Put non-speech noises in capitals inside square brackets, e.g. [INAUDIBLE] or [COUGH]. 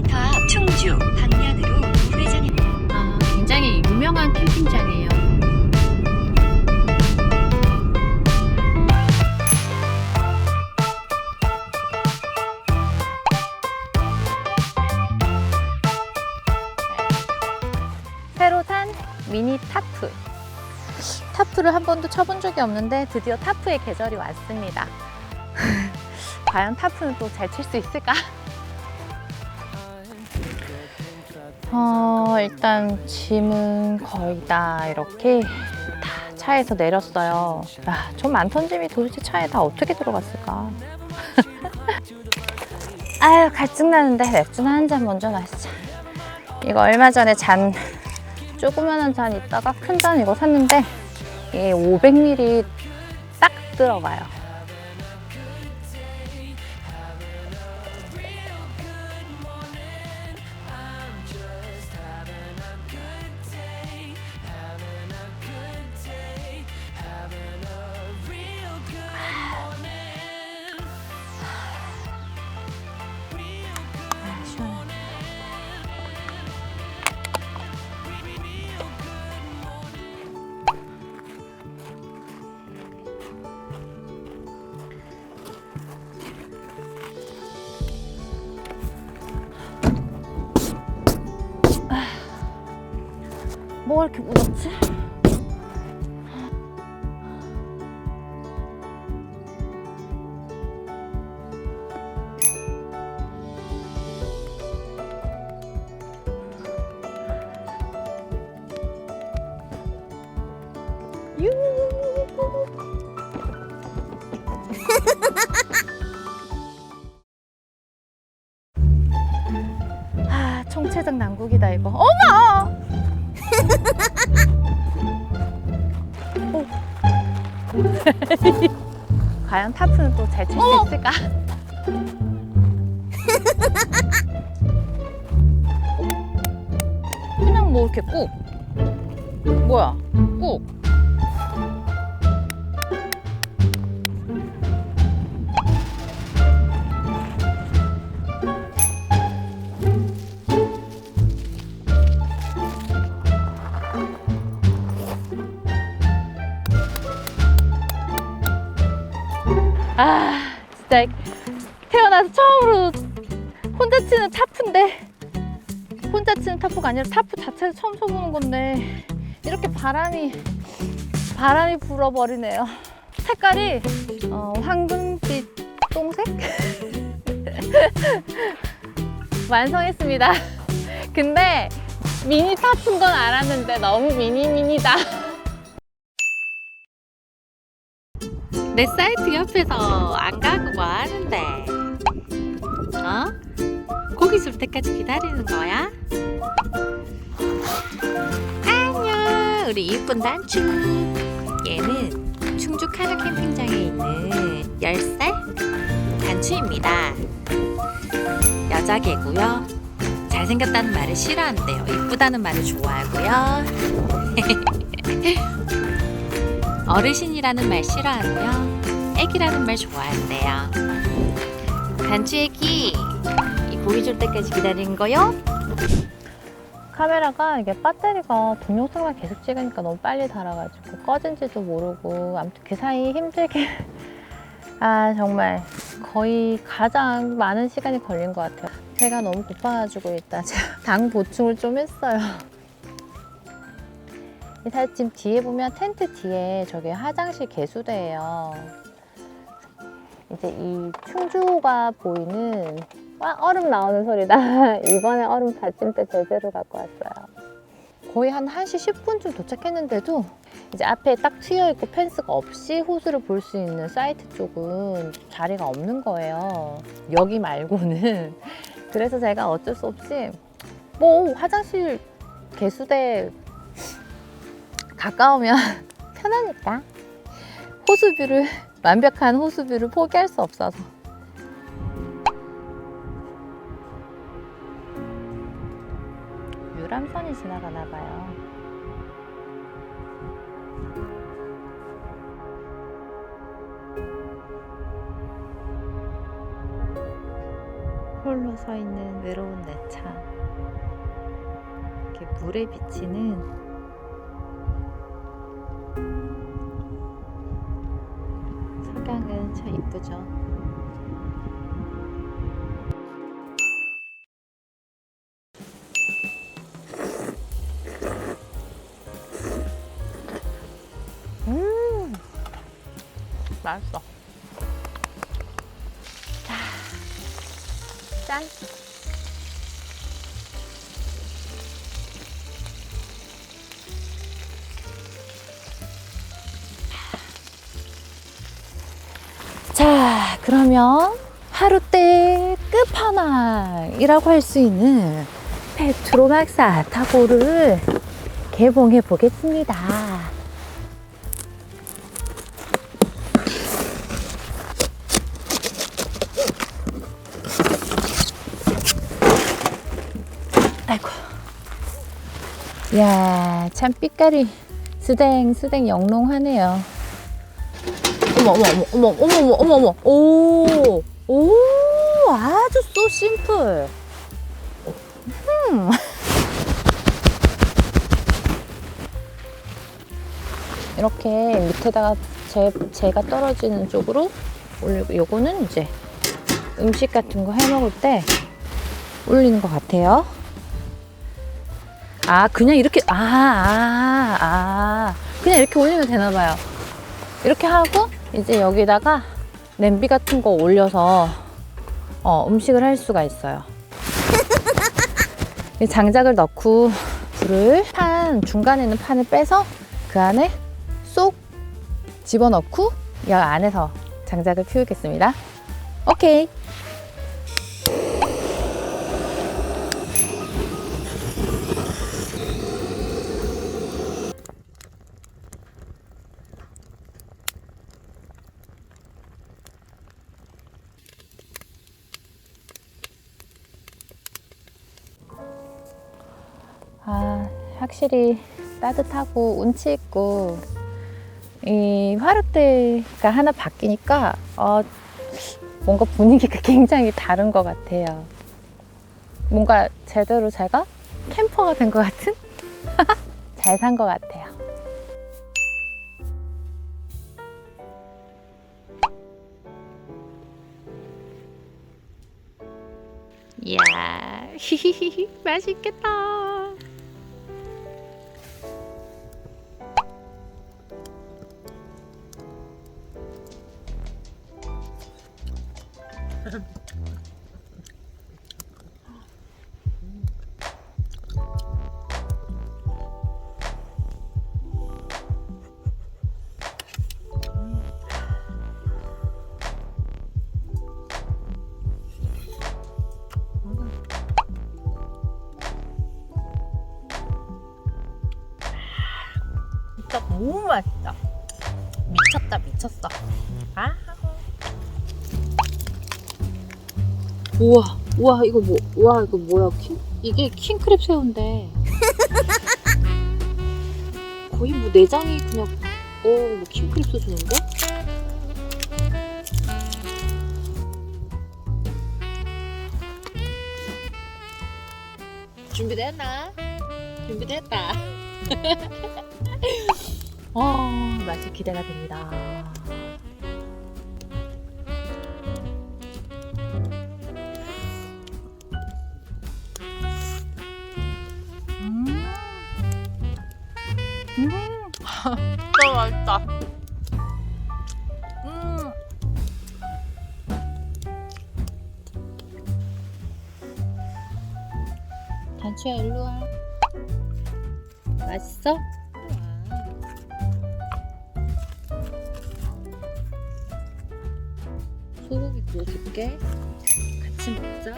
500m 앞 충주 방면으로 우회전입니다. 아, 굉장히 유명한 캠핑장이에요. 새로 산 미니 타프. 타프를 한 번도 쳐본 적이 없는데 드디어 타프의 계절이 왔습니다. [LAUGHS] 과연 타프는 또 잘 칠 수 있을까? 어, 일단 짐은 거의 다 이렇게 다 차에서 내렸어요. 야, 저 많던 짐이 도대체 차에 다 어떻게 들어갔을까? [LAUGHS] 아유, 갈증나는데 맥주나 한 잔 먼저 마시자. 이거 얼마 전에 잔, 조그만한 잔 있다가 큰 잔 이거 샀는데 이게 500ml 딱 들어가요. 뭐가 이렇게 무겁지? 유. 과연 타프는 또 잘 칠 수 있을까? [LAUGHS] 그냥 뭐 이렇게 꾹. 뭐야? 꾹. 아, 진짜 태어나서 처음으로 혼자 치는 타프인데 혼자 치는 타프가 아니라 타프 자체를 처음 쳐보는 건데 이렇게 바람이 바람이 불어버리네요. 색깔이 어, 황금빛 똥색 [LAUGHS] 완성했습니다. 근데 미니 타프인 건 알았는데 너무 미니 미니다. 내 사이트 옆에서 안 가고 뭐 하는데? 어? 고기 줄 때까지 기다리는 거야? 안녕, 우리 이쁜 단추. 얘는 충주 카누 캠핑장에 있는 10살 단추입니다. 여자 개고요. 잘생겼다는 말을 싫어한대요. 이쁘다는 말을 좋아하고요. [LAUGHS] 어르신이라는 말 싫어하고요. 애기라는 말 좋아한대요. 단추 애기, 이 고기 줄 때까지 기다리는 거요? 카메라가 이게 배터리가 동영상만 계속 찍으니까 너무 빨리 닳아가지고 꺼진지도 모르고 아무튼 그 사이 힘들게 [LAUGHS] 아 정말 거의 가장 많은 시간이 걸린 것 같아요. 배가 너무 고파가지고 일단 제가 당 보충을 좀 했어요. [LAUGHS] 이 사진 지금 뒤에 보면 텐트 뒤에 저게 화장실 개수대예요. 이제 이 충주가 보이는 와 얼음 나오는 소리다. [LAUGHS] 이번에 얼음 받침대 제대로 갖고 왔어요. 거의 한 1시 10분쯤 도착했는데도 이제 앞에 딱 트여 있고 펜스가 없이 호수를 볼 수 있는 사이트 쪽은 자리가 없는 거예요. 여기 말고는. [LAUGHS] 그래서 제가 어쩔 수 없이 뭐 화장실 개수대 가까우면 [LAUGHS] 편하니까 호수뷰를 완벽한 호수뷰를 포기할 수 없어서 유람선이 지나가나 봐요. 홀로 서 있는 외로운 내 차. 이렇게 물에 비치는 참 이쁘죠. 음, 맛있어. 짠. 그러면 하루 때 끝판왕이라고 할 수 있는 페트로맥스 아타고를 개봉해 보겠습니다. 아이고. 야, 참 수댕 수댕 영롱하네요. 어머 어머 어머 어머 어머 어머 어머 오. 오, 아주 소 심플. 음. 이렇게 밑에다가 제, 제가 떨어지는 쪽으로 올리고 요거는 이제 음식 같은 거 해 먹을 때 올리는 것 같아요. 아, 그냥 이렇게, 아, 아, 아. 그냥 이렇게 올리면 되나 봐요. 이렇게 하고, 이제 여기다가 냄비 같은 거 올려서, 어, 음식을 할 수가 있어요. 이 장작을 넣고, 불을, 판, 중간에 있는 판을 빼서 그 안에 쏙 집어넣고, 이 안에서 장작을 피우겠습니다. 오케이. 확실히 따뜻하고 운치 있고 이 화롯대가 하나 바뀌니까 어, 뭔가 분위기가 [LAUGHS] 굉장히 다른 것 같아요. 뭔가 제대로 제가 캠퍼가 된 것 같은? [LAUGHS] 잘 산 것 같아요. 이야, [LAUGHS] 맛있겠다. 진짜 너무 맛있다. 미쳤다, 미쳤어. 아. 우와, 우와, 이거 뭐, 우와, 이거 뭐야? 킹, 이게 킹크랩 새우인데. [LAUGHS] 거의 뭐 내장이 그냥, 오, 뭐 킹크랩 수준인데? 준비됐나? 준비됐다. [LAUGHS] 어, 맛이 기대가 됩니다. 음, 음, 진짜 맛있다. 음. 단추야 일로 와. 맛있어? 구워줄게. 같이 먹자.